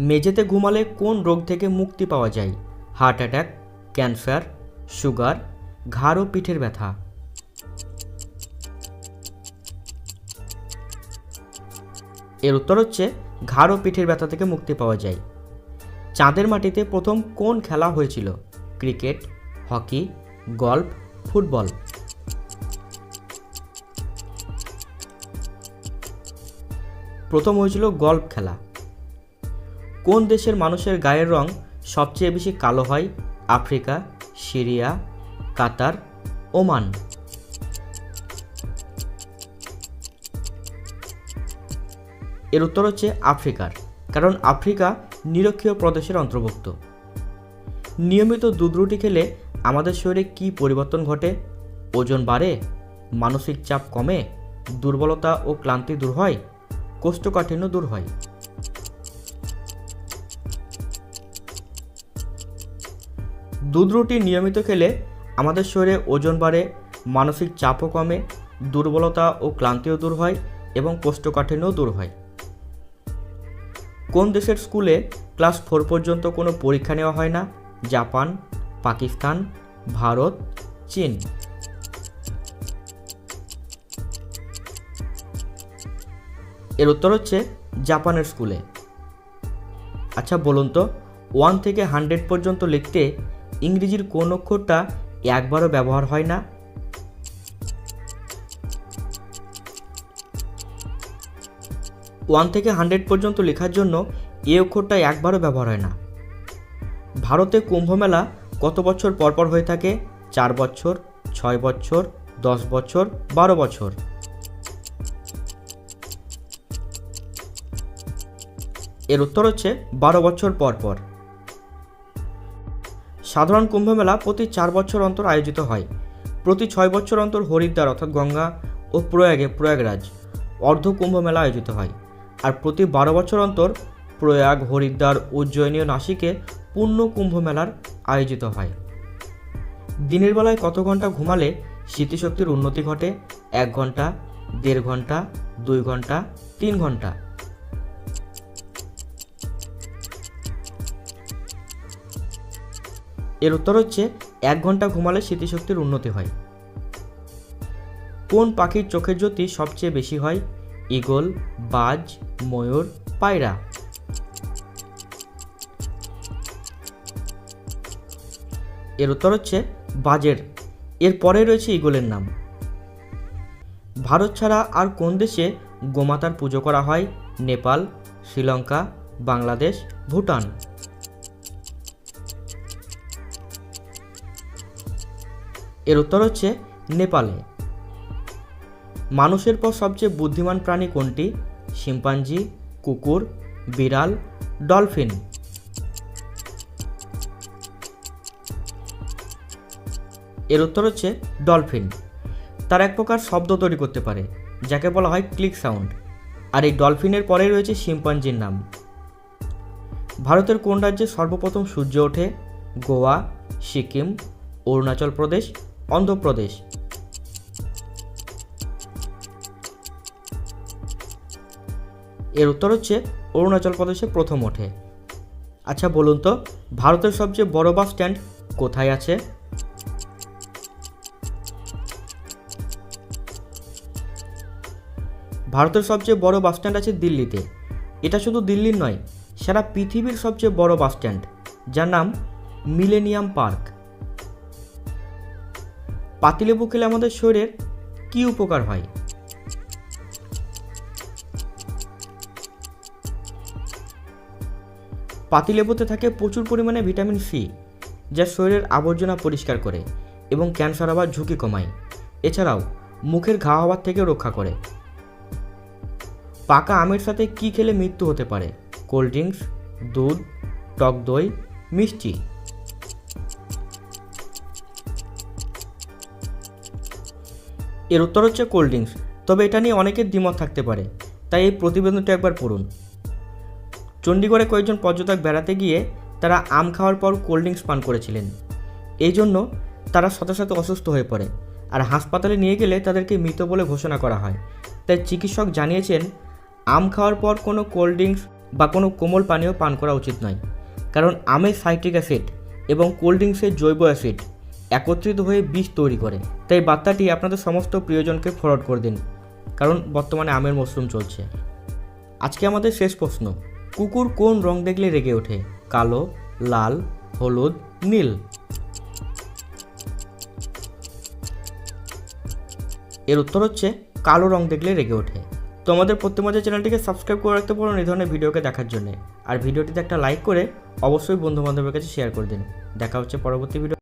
মেঝেতে ঘুমালে কোন রোগ থেকে মুক্তি পাওয়া যায়? হার্ট অ্যাটাক, ক্যান্সার, সুগার, ঘাড় ও পিঠের ব্যথা। এর উত্তর হচ্ছে, ঘাড় ও পিঠের ব্যথা থেকে মুক্তি পাওয়া যায়। চাঁদের মাটিতে প্রথম কোন খেলা হয়েছিল? Cricket, hockey, golf, football. প্রথম হয়েছিল গল্ফ খেলা। কোন দেশের মানুষের গায়ের রং সবচেয়ে বেশি কালো হয়? Africa, Syria, Qatar, Oman. এর উত্তর হচ্ছে আফ্রিকার, কারণ আফ্রিকা নিরক্ষীয় প্রদেশের অন্তর্ভুক্ত। নিয়মিত দুধ রুটি খেলে আমাদের শরীরে কি পরিবর্তন ঘটে? ওজন বাড়ে? মানসিক চাপ কমে? দুর্বলতা ও ক্লান্তি দূর হয়? কোষ্ঠকাঠিন্য দূর হয়? দুধ রুটি নিয়মিত খেলে আমাদের শরীরে ওজন বাড়ে, মানসিক চাপও কমে, দুর্বলতা ও ক্লান্তিও দূর হয় এবং কোষ্ঠকাঠিন্যও দূর হয়। কোন দেশের স্কুলে ক্লাস ফোর পর্যন্ত কোনো পরীক্ষা নেওয়া হয় না? জাপান, পাকিস্তান, ভারত, চীন। এর উত্তর হচ্ছে জাপানের স্কুলে। আচ্ছা বলুন তো, ওয়ান থেকে হান্ড্রেড পর্যন্ত লিখতে ইংরেজির কোন অক্ষরটা একবারও ব্যবহার হয় না? ওয়ান থেকে হান্ড্রেড পর্যন্ত লেখার জন্য এ অক্ষরটা একবারও ব্যবহার হয় না। ভারতে কুম্ভ মেলা কত বছর পরপর হয়ে থাকে? চার বছর, ছয় বছর, দশ বছর, বারো বছর। এর উত্তর হচ্ছে বারো বছর পর পর। সাধারণ কুম্ভ মেলা প্রতি চার বছর অন্তর আয়োজিত হয়। প্রতি ছয় বছর অন্তর হরিদ্বার অর্থাৎ গঙ্গা ও প্রয়াগে প্রয়াগরাজ অর্ধ কুম্ভ মেলা আয়োজিত হয়। আর প্রতি বারো বছর অন্তর প্রয়াগ, হরিদ্বার, উজ্জয়িনী ও নাসিকে পূর্ণ কুম্ভ মেলার আয়োজিত হয়। দিনের বেলায় কত ঘণ্টা ঘুমালে স্মৃতিশক্তির উন্নতি ঘটে? এক ঘণ্টা দেড় ঘণ্টা দুই ঘণ্টা তিন ঘণ্টা এর উত্তর হচ্ছে, এক ঘণ্টা ঘুমালে স্মৃতিশক্তির উন্নতি হয়। কোন পাখির চোখের জ্যোতি সবচেয়ে বেশি হয়? ঈগল, বাজ, ময়ূর, পায়রা। এর উত্তর হচ্ছে, বাজের। এর পরে রয়েছে ঈগলের নাম। ভারত ছাড়া আর কোন দেশে গোমাতার পুজো করা হয়? নেপাল, শ্রীলঙ্কা, বাংলাদেশ, ভুটান। এর উত্তর হচ্ছে নেপালে। মানুষের পর সবচেয়ে বুদ্ধিমান প্রাণী কোনটি? শিম্পাঞ্জি, কুকুর, বিড়াল, ডলফিন। এর উত্তর হচ্ছে ডলফিন। তার এক প্রকার শব্দ তৈরি করতে পারে, যাকে বলা হয় ক্লিক সাউন্ড। আর এই ডলফিনের পরে রয়েছে শিম্পাঞ্জির নাম। ভারতের কোন রাজ্যে সর্বপ্রথম সূর্য ওঠে? গোয়া, সিকিম, অরুণাচল প্রদেশ অন্ধ্রপ্রদেশ। এর উত্তর হচ্ছে অরুণাচল প্রদেশে প্রথম ওঠে আচ্ছা বলুন তো, ভারতের সবচেয়ে বড় বাস স্ট্যান্ড কোথায় আছে? ভারতের সবচেয়ে বড় বাস স্ট্যান্ড আছে দিল্লিতে। এটা শুধু দিল্লির নয়, সারা পৃথিবীর সবচেয়ে বড় বাস স্ট্যান্ড, যার নাম মিলেনিয়াম পার্ক। পাতিলেবু খেলে আমাদের শরীরের কী উপকার হয়? পাতিলেবুতে থাকে প্রচুর পরিমাণে ভিটামিন সি, যা শরীরের আবর্জনা পরিষ্কার করে এবং ক্যান্সার হওয়ার ঝুঁকি কমায়। এছাড়াও, মুখের ঘা হওয়ার থেকে রক্ষা করে। পাকা আমের সাথে কি খেলে মৃত্যু হতে পারে? কোল্ড ড্রিঙ্কস, দুধ, টক দই, মিষ্টি। এর উত্তর হচ্ছে কোল্ড ড্রিঙ্কস তবে এটা নিয়ে অনেকের দ্বিমত থাকতে পারে, তাই এই প্রতিবেদনটি একবার পড়ুন। চণ্ডীগড়ে কয়েকজন পর্যটক বেড়াতে গিয়ে তারা আম খাওয়ার পর কোল্ড ড্রিঙ্কস পান করেছিলেন। এই জন্য তারা সাথে সাথে অসুস্থ হয়ে পড়ে, আর হাসপাতালে নিয়ে গেলে তাদেরকে মৃত বলে ঘোষণা করা হয়। তাই চিকিৎসক জানিয়েছেন, আম খাওয়ার পর কোনো কোল্ড ড্রিঙ্কস বা কোনো কোমল পানীয় পান করা উচিত নয়, কারণ আমের সাইট্রিক অ্যাসিড এবং কোল্ড ড্রিঙ্কসের জৈব অ্যাসিড। একত্রিত হয়ে বিষ তৈরি করে। তাই বার্তাটি আপনাদের সমস্ত প্রিয়জনকে ফরওয়ার্ড করে দিন, কারণ বর্তমানে আমের মশরুম চলছে। আজকে আমাদের শেষ প্রশ্ন, কুকুর কোন রং দেখলে রেগে ওঠে, কালো, লাল, হলুদ, নীল? এর উত্তর হচ্ছে, কালো রং দেখলে রেগে ওঠে। তো আমাদের প্রত্যেক চ্যানেলটিকে সাবস্ক্রাইব করে রাখতে পারেন এই ধরনের ভিডিওকে দেখার জন্য। আর ভিডিওটিতে একটা লাইক করে অবশ্যই বন্ধু বান্ধবের কাছে শেয়ার করে দিন। দেখা হচ্ছে পরবর্তী ভিডিও